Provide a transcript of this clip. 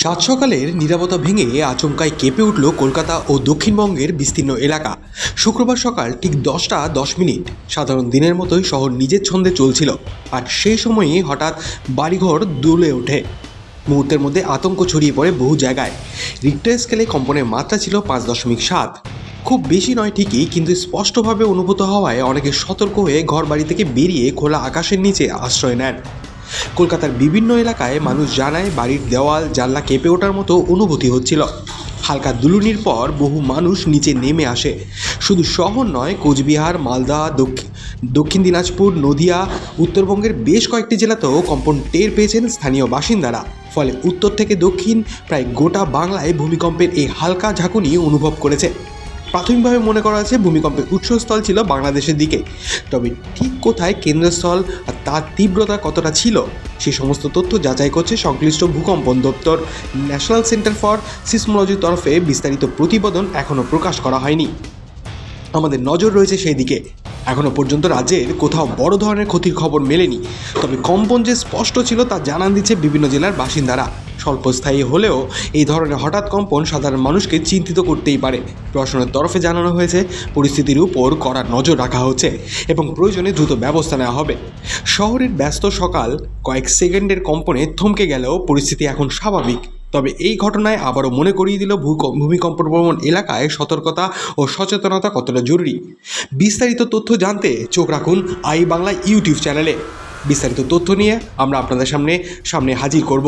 সাত সকালের নিরাপত্তা ভেঙে আচমকায় কেঁপে উঠল কলকাতা ও দক্ষিণবঙ্গের বিস্তীর্ণ এলাকা। শুক্রবার সকাল ঠিক দশটা দশ মিনিট। সাধারণ দিনের মতোই শহর নিজের ছন্দে চলছিল। আর সেই সময়েই হঠাৎ বাড়িঘর দুলে ওঠে। মুহূর্তের মধ্যে আতঙ্ক ছড়িয়ে পড়ে বহু জায়গায়। রিক্টার স্কেলে কম্পনের মাত্রা ছিল পাঁচ দশমিক সাত। খুব বেশি নয় ঠিকই, কিন্তু স্পষ্টভাবে অনুভূত হওয়ায় অনেকে সতর্ক হয়ে ঘর বাড়ি থেকে বেরিয়ে খোলা আকাশের নিচে আশ্রয় নেন। কলকাতার বিভিন্ন এলাকায় মানুষ জানায় বাড়ির দেওয়াল, জানলা কেঁপে ওঠার মতো অনুভূতি হচ্ছিল। হালকা দুলুনির পর বহু মানুষ নিচে নেমে আসে। শুধু শহর নয়, কোচবিহার, মালদা দক্ষিণ দক্ষিণ দিনাজপুর, নদিয়া, উত্তরবঙ্গের বেশ কয়েকটি জেলাতেও কম্পন টের পেয়েছেন স্থানীয় বাসিন্দারা। ফলে উত্তর থেকে দক্ষিণ প্রায় গোটা বাংলায় ভূমিকম্পের এই হালকা ঝাঁকুনি অনুভব করেছে। প্রাথমিকভাবে মনে করা হয়েছে ভূমিকম্পের উৎসস্থল ছিল বাংলাদেশের দিকে। তবে ঠিক কোথায় কেন্দ্রস্থল আর তার তীব্রতা কতটা ছিল, সে সমস্ত তথ্য যাচাই করছে সংশ্লিষ্ট ভূকম্পন দপ্তর। ন্যাশনাল সেন্টার ফর সিসমোলজির তরফে বিস্তারিত প্রতিবেদন এখনও প্রকাশ করা হয়নি। আমাদের নজর রয়েছে সেই দিকে। এখনও পর্যন্ত রাজ্যের কোথাও বড় ধরনের ক্ষতির খবর মেলেনি। তবে কম্পন যে স্পষ্ট ছিল তা জানান দিচ্ছে বিভিন্ন জেলার বাসিন্দারা। স্বল্পস্থায়ী হলেও এই ধরনের হঠাৎ কম্পন সাধারণ মানুষকে চিন্তিত করতেই পারে। প্রশাসনের তরফে জানানো হয়েছে, পরিস্থিতির উপর কড়া নজর রাখা হচ্ছে এবং প্রয়োজনে দ্রুত ব্যবস্থা নেওয়া হবে। শহরের ব্যস্ত সকাল কয়েক সেকেন্ডের কম্পনে থমকে গেলেও পরিস্থিতি এখন স্বাভাবিক। তবে এই ঘটনায় আবারও মনে করিয়ে দিল ভূমিকম্প প্রবণ এলাকায় সতর্কতা ও সচেতনতা কতটা জরুরি। বিস্তারিত তথ্য জানতে চোখ রাখুন আই বাংলা ইউটিউব চ্যানেলে। বিস্তারিত তথ্য নিয়ে আমরা আপনাদের সামনে সামনে হাজির করব।